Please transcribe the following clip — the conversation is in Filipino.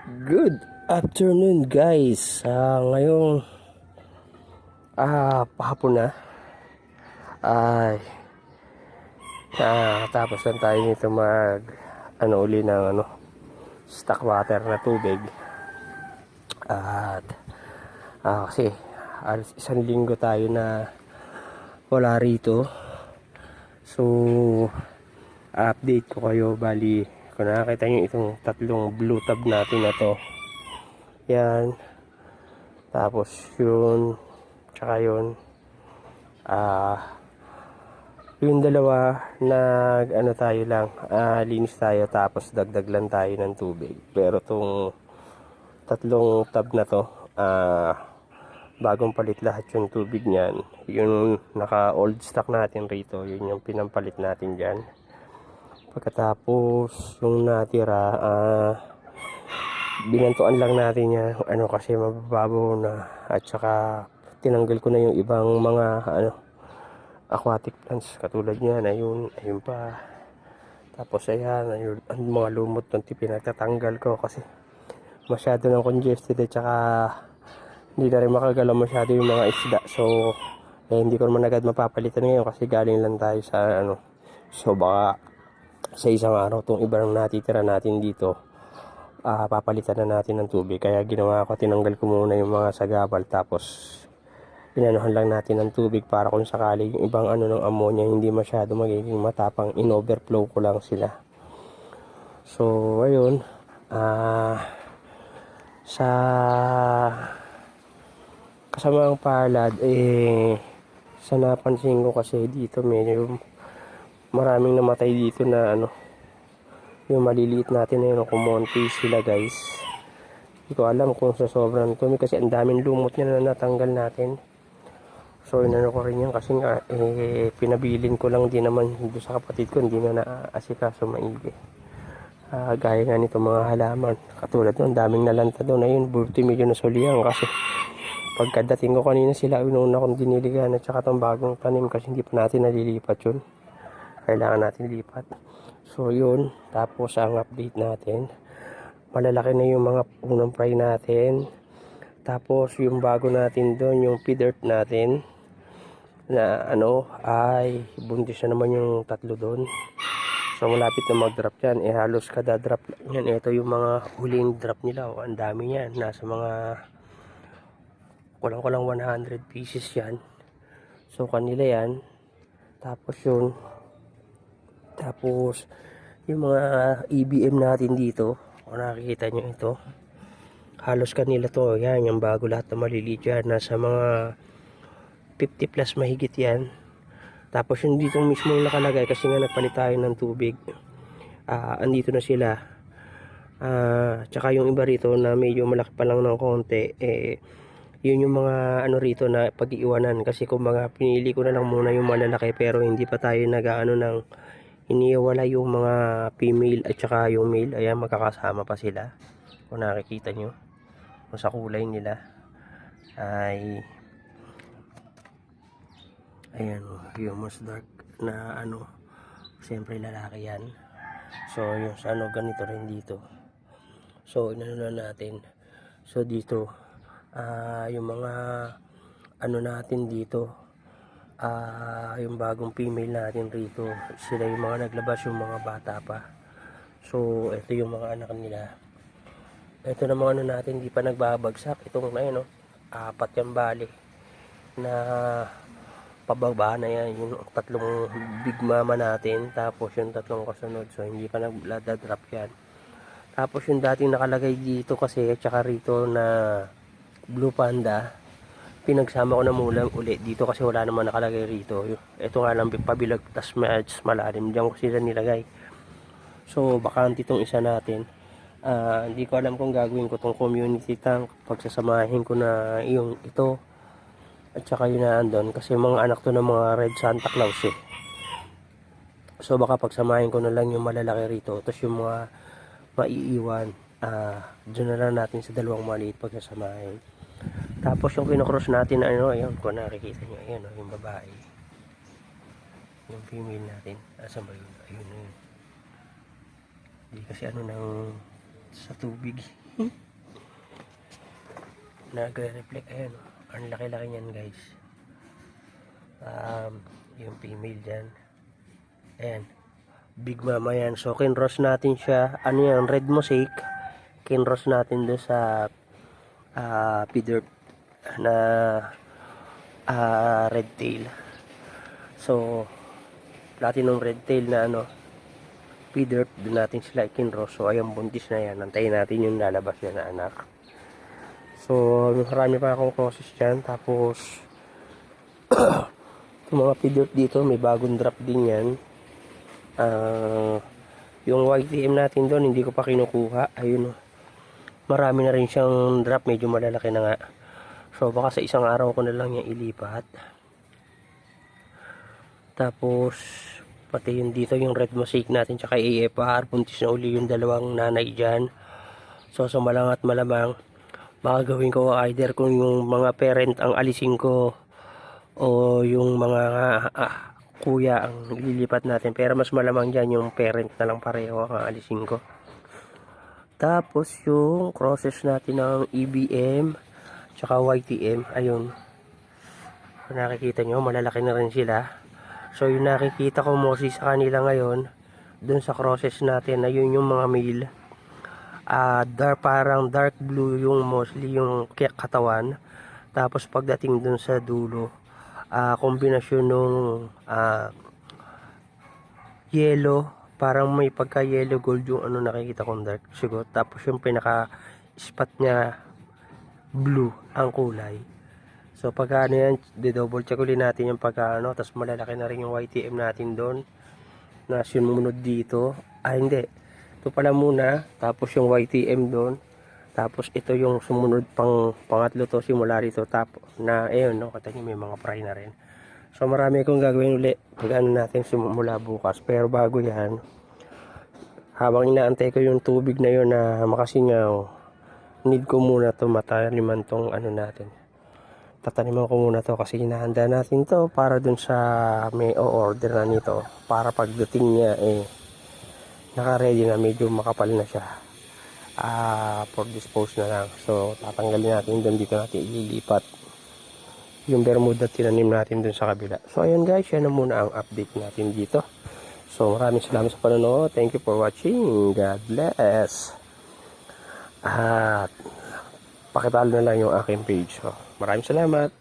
Good afternoon guys. Ah, ngayong ah pahapon na. Ay ah, tapos lang tayo nito mag ano uli ng ano stock water na tubig. At ah, kasi isang linggo tayo na wala rito. So update ko kayo bali kung nakakita nyo itong tatlong blue tab natin na to. Yan. Tapos yun. Tsaka yun. Ah yung dalawa nag ano tayo lang ah, linis tayo tapos dagdag lang tayo ng tubig. Pero tong tatlong tab na to ah bagong palit lahat yung tubig niyan. Yung naka old stock natin rito yun yung pinampalit natin dyan Pagkatapos, yung natira, ah, binantuan lang natin yan, ano kasi mabababaw na, at saka tinanggal ko na yung ibang mga, ano, aquatic plants, katulad niyan, ayun, ayun pa. Tapos ayan, ayun, ang mga lumot ng pinagtatanggal ko kasi masyado ng congested at saka hindi na rin makagalaw masyado yung mga isda. So, eh, hindi ko naman agad mapapalitan ngayon kasi galing lang tayo sa ano. So, baka sa isang araw itong iba nang natitira natin dito ah papalitan na natin ng tubig. Kaya ginawa ko tinanggal ko muna yung mga sagabal tapos pinanuhan lang natin ng tubig para kung sakali yung ibang ano ng ammonia hindi masyado magiging matapang. In overflow ko lang sila. So ayun ah sa kasama ang palad eh sa napansin ko kasi dito medyo maraming namatay dito na ano yung maliliit natin na yun kumonti sila guys. Hindi ko alam kung sa sobrang tumi kasi ang daming lumot na natanggal natin. So inano ko rin yan kasi nga eh, pinabilin ko lang din naman doon sa kapatid ko hindi na naaasikaso maigi. Ah, gaya nga nito mga halaman. Katulad nun daming nalanta doon. Ayun burti medyo nasulihan kasi pagkadating ko kanina sila inuna kong diniligan at saka itong bagong tanim kasi hindi pa natin nalilipat yun kailangan natin lipat. So yun. Tapos ang update natin. Malalaki na yung mga unang fry natin. Tapos yung bago natin doon yung feed earth natin. Na ano ay buntis na naman yung tatlo doon. So malapit na mag drop yan. Eh halos kada drop yan ito yung mga huling drop nila. Oh, ang dami yan nasa mga kulang kulang 100 pieces yan. So kanila yan. Tapos yun tapos, yung mga EBM natin dito, kung nakikita nyo ito, halos kanila to, yan, yung bago lahat na maliliit yan, nasa mga 50 plus mahigit yan. Tapos yung dito mismo nakalagay, kasi nga nagpalit tayo ng tubig, ah andito na sila. Ah, tsaka yung iba rito na medyo malaki pa lang ng konti, eh, yun yung mga ano rito na pag-iwanan kasi kumbaga pinili ko na lang muna yung malalaki pero hindi pa tayo nag-ano ng iniwala yung mga female at saka yung male. Ayan magkakasama pa sila. Kung nakikita nyo. Kung sa kulay nila. Ay. Ayan yung mas dark na ano. Siyempre lalaki yan. So yung sa ano ganito rin dito. So inano na natin. So dito. Ah yung mga ano natin dito ah yung bagong female natin rito sila yung mga naglabas yung mga bata pa. So ito yung mga anak nila. Ito na mga ano natin hindi pa nagbabagsak. Itong na yun no? apat yung bali na pababa na yan. Yung tatlong big mama natin tapos yung tatlong kasunod. So hindi pa nagladadrop yan. Tapos yung dating nakalagay dito kasi at saka rito na blue panda pinagsama ko na muna uli. Dito kasi wala naman nakalagay rito. Ito nga lang pabilag tas mas malalim diyan ko sila nilagay. So bakante itong isa natin. Ah, hindi ko alam kung gagawin ko tong community tank. Pagsasamahin ko na yung ito. At saka yun na andon. Kasi mga anak to ng mga red Santa Claus eh. So baka pagsamahin ko na lang yung malalaki rito. Tapos yung mga maiiwan. Ah dyan na lang natin sa dalawang maliit pagsasamahin tapos yung kinocross natin ano ayun kung nakikita nyo ayun oh, yung babae yung female natin asan ba yun ayun na yun hindi kasi ano nang sa tubig Nagre-reflect. Ayan. oh. Ang laki-laki niyan guys. Um, yung female dyan. Ayan. Big mama yan. So, kinross natin siya. Ano yan? Red mosaic. Kinross natin doon sa ah feeder na ah red tail. So, platinum red tail na ano, feeder, doon natin sila ikinross. So, ayun, buntis na yan. Antayin natin yung lalabas yan na anak. So, marami pa akong crosses dyan. Tapos, yung mga feeder dito, may bagong drop din yan. Ah, yung YTM natin doon, hindi ko pa kinukuha. Ayun, marami na rin siyang drop. Medyo malalaki na nga. So, baka sa isang araw ko na lang yung ilipat. Tapos, pati yung dito, yung red mosaic natin, tsaka AFR, puntis na uli yung dalawang nanay dyan. So, sa malangat malamang, baka gawin ko either kung yung mga parent ang alisin ko, o yung mga ah, kuya ang ililipat natin. Pero mas malamang dyan yung parent na lang pareho ang alisin ko. Tapos yung crosses natin ng EBM, tsaka YTM, ayun. Kung nakikita nyo, malalaki na rin sila. So yung nakikita ko mostly sa kanila ngayon, dun sa crosses natin, ayun yung mga male. Ah, dark, parang dark blue yung mostly yung katawan. Tapos pagdating dun sa dulo, ah kombinasyon nung ah, yellow, parang may pagka yellow gold yung ano nakikita kong dark siguro. Tapos yung pinaka spot niya blue ang kulay. So pagka ano yan, double check ulit natin yung pagka ano, tapos malalaki na rin yung YTM natin doon na sumunod dito. Ah hindi, ito pala muna, tapos yung YTM doon. Tapos ito yung sumunod pang pangatlo to simula rito tap na ayun no kata may mga fry na rin. So marami akong gagawin uli pag ano natin simula bukas. Pero bago yan habang inaantay ko yung tubig na yun na makasingaw need ko muna to mataliman tong ano natin. Tataniman ko muna to kasi hinahanda natin to para dun sa may o-order na nito para pagdating niya eh naka-ready na medyo makapal na siya ah for dispose na lang. So, tatanggalin natin doon dito natin ililipat yung bermuda tinanim natin doon sa kabila. So, ayun guys, yan na muna ang update natin dito. So, maraming salamat sa panonood. Thank you for watching. God bless. At pakitalo na lang yung aking page. So, maraming salamat.